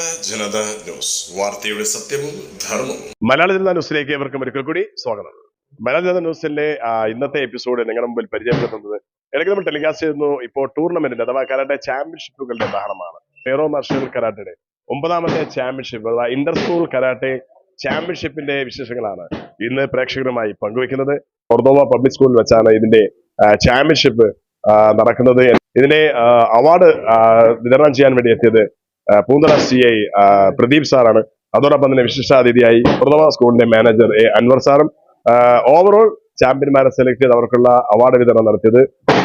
മലയാള ജനത news. വാർത്തയുടെ സത്യവും ധർമ്മവും. മലയാള ജനത ന്യൂസിലേക്ക് ഏവർക്കും ഒരിക്കൽ കൂടി സ്വാഗതം. മലയാള ജനത ന്യൂസിന്റെ ഇന്നത്തെ എപ്പിസോഡ് നിങ്ങളുടെ മുമ്പിൽ പരിചയപ്പെടുത്തുന്നത് ഇടയ്ക്ക് നമ്മൾ ടെലികാസ്റ്റ് ചെയ്യുന്നു. ഇപ്പോൾ ടൂർണമെന്റിന്റെ അഥവാ കരാട്ടെ ചാമ്പ്യൻഷിപ്പുകളുടെ ഉദാഹരണമാണ്. ഫെറോ മാർഷൽ കരാട്ടയുടെ ഒമ്പതാമത്തെ ചാമ്പ്യൻഷിപ്പ് അഥവാ ഇന്റർ സ്കൂൾ കരാട്ടെ ചാമ്പ്യൻഷിപ്പിന്റെ വിശേഷങ്ങളാണ് ഇന്ന് പ്രേക്ഷകരുമായി പങ്കുവെക്കുന്നത്. കൊർദോവ പബ്ലിക് സ്കൂളിൽ വെച്ചാണ് ഇതിന്റെ ചാമ്പ്യൻഷിപ്പ് നടക്കുന്നത്. ഇതിനെ അവാർഡ് വിതരണം ചെയ്യാൻ വേണ്ടി എത്തിയത് ആ, പൂന്തറ സി ഐ പ്രദീപ് സാറാണ്. അതോടൊപ്പം തന്നെ വിശിഷ്ടാതിഥിയായി പ്രഥമ സ്കൂളിന്റെ മാനേജർ എ അൻവർ സാറും ഓവറോൾ ചാമ്പ്യന്മാരെ സെലക്ട് ചെയ്ത് അവർക്കുള്ള അവാർഡ് വിതരണം നടത്തിയത്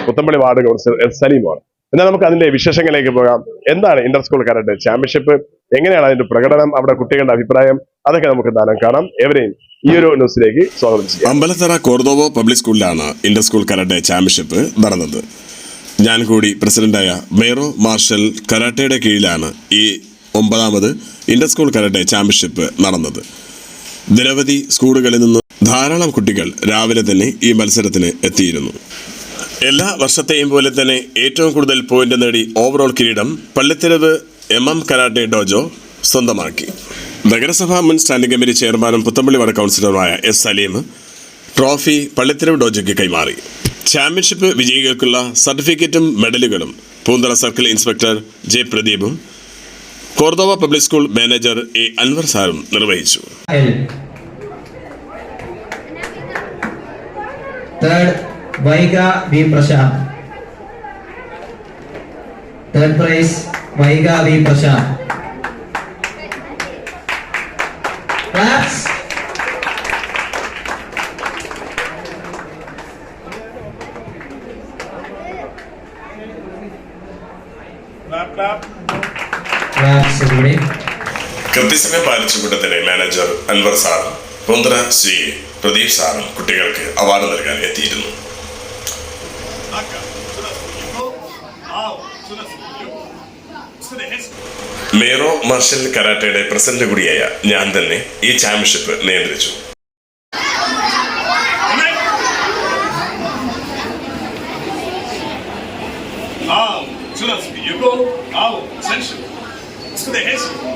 പുത്തമ്പള്ളി വാർഡ് കൗൺസിലർ എസ് സലീമാണ് എന്നാൽ നമുക്ക് അതിന്റെ വിശേഷങ്ങളിലേക്ക് പോകാം. എന്താണ് ഇന്റർ സ്കൂൾ കരാട്ടെ ചാമ്പ്യൻഷിപ്പ് എങ്ങനെയാണ് അതിന്റെ പ്രകടനം? അവിടെ കുട്ടികളുടെ അഭിപ്രായം? അതൊക്കെ നമുക്ക് എന്തായാലും കാണാം. എവരെയും ഈ ഒരു ന്യൂസിലേക്ക് സ്വാഗതം ചെയ്യാം. അമ്പലത്തറ കോർദോവോ പബ്ലിക് സ്കൂളിലാണ് ഇന്റർ സ്കൂൾ കരാട്ടെ ചാമ്പ്യൻഷിപ്പ് നടന്നത്. ഞാൻ കൂടി പ്രസിഡന്റായ മേറോ മാർഷൽ കരാട്ടയുടെ കീഴിലാണ് ഈ ഒമ്പതാമത് ഇന്റർ സ്കൂൾ കരാട്ടെ ചാമ്പ്യൻഷിപ്പ് നടന്നത്. നിരവധി സ്കൂളുകളിൽ നിന്ന് ധാരാളം കുട്ടികൾ രാവിലെ തന്നെ ഈ മത്സരത്തിന് എത്തിയിരുന്നു. എല്ലാ വർഷത്തെയും പോലെ തന്നെ ഏറ്റവും കൂടുതൽ പോയിന്റ് നേടി ഓവറോൾ കിരീടം Pallitheruvu M M karate dojo സ്വന്തമാക്കി. നഗരസഭാ മുൻ സ്റ്റാൻഡിംഗ് കമ്മിറ്റി ചെയർമാനും പുത്തമ്പള്ളി വാർഡ് കൗൺസിലറുമായ എസ് സലീം ട്രോഫി പള്ളിത്തെരുവ് ഡോജോയ്ക്ക് കൈമാറി. ചാമ്പ്യൻഷിപ്പ് വിജയികൾക്കുള്ള സർട്ടിഫിക്കറ്റും മെഡലുകളും Poonthala circle inspector J പ്രദീപും Cordova public school manager A Anwar സാറും നിർവഹിച്ചു. Third prize Vaiga V Prashant. ആശംസകളെ കൃത്യസമയ പാലിച്ചുകൂട്ടത്തിന് മാനേജർ അൻവർ സാർ പൂന്തറ ശ്രീ പ്രദീപ് സാറും കുട്ടികൾക്ക് അവാർഡ് നൽകാൻ എത്തിയിരുന്നു മേറോ മാർഷൽ കരാട്ടയുടെ പ്രസന്റ് കൂടിയായ ഞാൻ തന്നെ ഈ ചാമ്പ്യൻഷിപ്പ് നിയന്ത്രിച്ചു Ao, Zulaski, you go. Ao, Senshi. 다. 유고,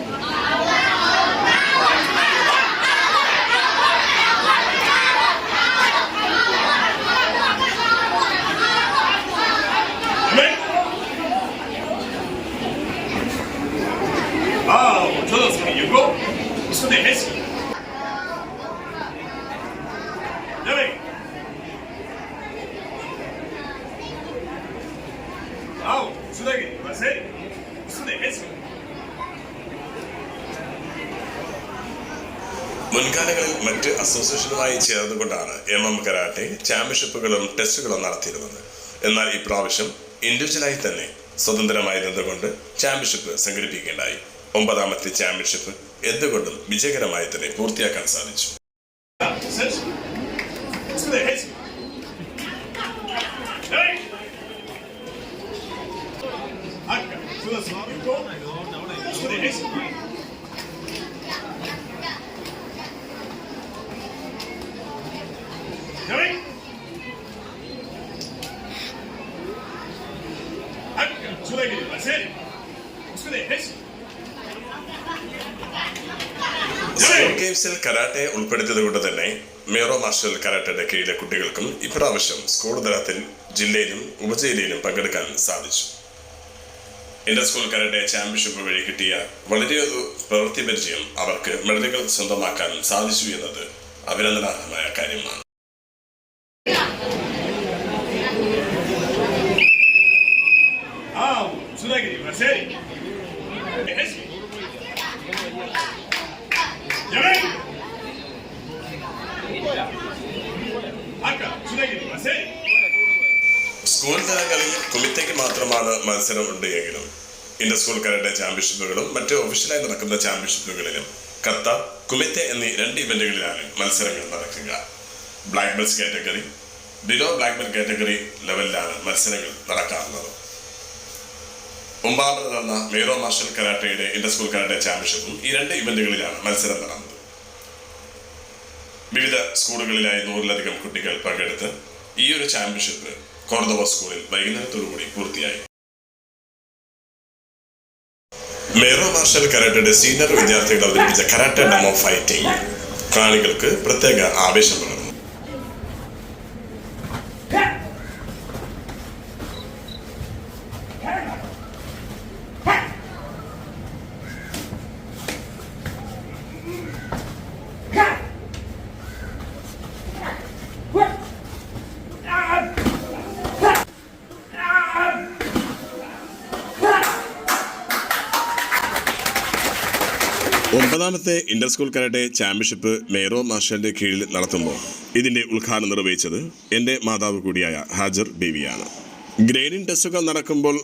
മുൻകാലങ്ങളിൽ മറ്റ് അസോസിയേഷനുമായി ചേർന്നുകൊണ്ടാണ് എം എം കരാട്ടെ ചാമ്പ്യൻഷിപ്പുകളും ടെസ്റ്റുകളും നടത്തിയിരുന്നത്. എന്നാൽ ഇപ്രാവശ്യം ഇൻഡിവിജ്വലായി തന്നെ സ്വതന്ത്രമായി നിന്നുകൊണ്ട് ചാമ്പ്യൻഷിപ്പ് സംഘടിപ്പിക്കേണ്ടായി ഒമ്പതാമത്തെ ചാമ്പ്യൻഷിപ്പ് എന്തുകൊണ്ടും വിജയകരമായി തന്നെ പൂർത്തിയാക്കാൻ സാധിച്ചു. സ്കൂൾ ഗെയിംസിൽ കരാട്ടെ ഉൾപ്പെടുത്തിയത് കൊണ്ട് തന്നെ മേറോ മാർഷൽ കരാട്ടയുടെ കീഴിലെ കുട്ടികൾക്കും ഇപ്രാവശ്യം സ്കൂൾ തലത്തിൽ ജില്ലയിലും ഉപജില്ലയിലും പങ്കെടുക്കാൻ സാധിച്ചു. ഇന്റർ സ്കൂൾ കരാട്ടെ ചാമ്പ്യൻഷിപ്പ് വഴി കിട്ടിയ വളരെയൊരു പ്രവൃത്തി പരിചയം അവർക്ക് മെഡലുകൾ സ്വന്തമാക്കാൻ സാധിച്ചു എന്നത് അഭിനന്ദനാർഹമായ കാര്യമാണ്. സുധാഗിരി ശരി സ്കൂൾ തലങ്ങളിൽ കുമിത്തേക്ക് മാത്രമാണ് മത്സരം ഉണ്ട് എങ്കിലും ഇന്റർ സ്കൂൾ കരാട്ടെ ചാമ്പ്യൻഷിപ്പുകളും മറ്റ് ഒഫീഷ്യലായി നടക്കുന്ന ചാമ്പ്യൻഷിപ്പുകളിലും കത്ത കുളിത്തെ എന്നീ രണ്ട് ഇവന്റുകളിലാണ് മത്സരങ്ങൾ നടക്കുക. Black belts category below black belt category ലെവലിലാണ് മത്സരങ്ങൾ നടക്കാറുള്ളത്. ഒമ്പാമത് നടന്ന മേറോ മാർഷൽ കരാട്ടയുടെ ഇന്റർ സ്കൂൾ കരാട്ടെ ചാമ്പ്യൻഷിപ്പും ഈ രണ്ട് ഇവന്റുകളിലാണ് മത്സരം നടന്നത്. വിവിധ സ്കൂളുകളിലായി നൂറിലധികം കുട്ടികൾ പങ്കെടുത്ത് ഈ ഒരു ചാമ്പ്യൻഷിപ്പ് കോർദോവ സ്കൂളിൽ വൈകുന്നേരത്തോടുകൂടി പൂർത്തിയായി. മേറോ മാർഷൽ കരാട്ടയുടെ സീനിയർ വിദ്യാർത്ഥികൾ അവതരിപ്പിച്ച കരാട്ടെ ഡെമോ ഫൈറ്റിംഗ് കാണികൾക്ക് പ്രത്യേക ആവേശം ഒമ്പതാമത്തെ inter school karate championship Mero മാർഷലിന്റെ കീഴിൽ നടത്തുമ്പോൾ ഇതിന്റെ ഉദ്ഘാടനം നിർവഹിച്ചത് എന്റെ മാതാവ് കൂടിയായ ഹാജർ ബേബിയാണ് ഗ്രേഡിംഗ് ടെസ്റ്റുകൾ നടക്കുമ്പോൾ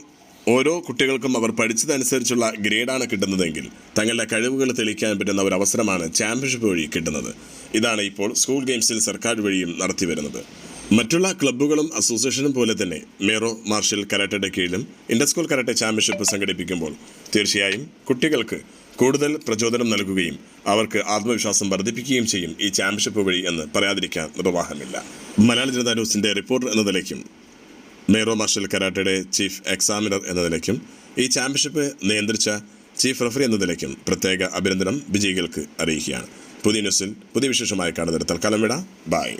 ഓരോ കുട്ടികൾക്കും അവർ പഠിച്ചതനുസരിച്ചുള്ള ഗ്രേഡാണ് കിട്ടുന്നതെങ്കിൽ തങ്ങളുടെ കഴിവുകൾ തെളിയിക്കാൻ പറ്റുന്ന ഒരു അവസരമാണ് ചാമ്പ്യൻഷിപ്പ് വഴി കിട്ടുന്നത്. ഇതാണ് ഇപ്പോൾ സ്കൂൾ ഗെയിംസിൽ സർക്കാർ വഴിയും നടത്തി വരുന്നത്. മറ്റുള്ള ക്ലബ്ബുകളും അസോസിയേഷനും പോലെ തന്നെ മേറോ മാർഷൽ കരാട്ടയുടെ കീഴിലും ഇന്റർ സ്കൂൾ കരാട്ടെ ചാമ്പ്യൻഷിപ്പ് സംഘടിപ്പിക്കുമ്പോൾ തീർച്ചയായും കുട്ടികൾക്ക് കൂടുതൽ പ്രചോദനം നൽകുകയും അവർക്ക് ആത്മവിശ്വാസം വർദ്ധിപ്പിക്കുകയും ചെയ്യും ഈ ചാമ്പ്യൻഷിപ്പ് വഴി എന്ന് പറയാതിരിക്കാൻ നിർവാഹമില്ല. മലയാള ജനതാ ന്യൂസിന്റെ റിപ്പോർട്ടർ എന്ന നിലയ്ക്കും മേറോ മാർഷൽ കരാട്ടയുടെ ചീഫ് എക്സാമിനർ എന്ന നിലയ്ക്കും ഈ ചാമ്പ്യൻഷിപ്പ് നിയന്ത്രിച്ച ചീഫ് റഫറി എന്ന നിലയ്ക്കും പ്രത്യേക അഭിനന്ദനം വിജയികൾക്ക് അറിയിക്കുകയാണ്. പുതിയ ന്യൂസിൽ പുതിയ വിശേഷമായി കാണുന്നത് തൽക്കാലം വിട. ബായ്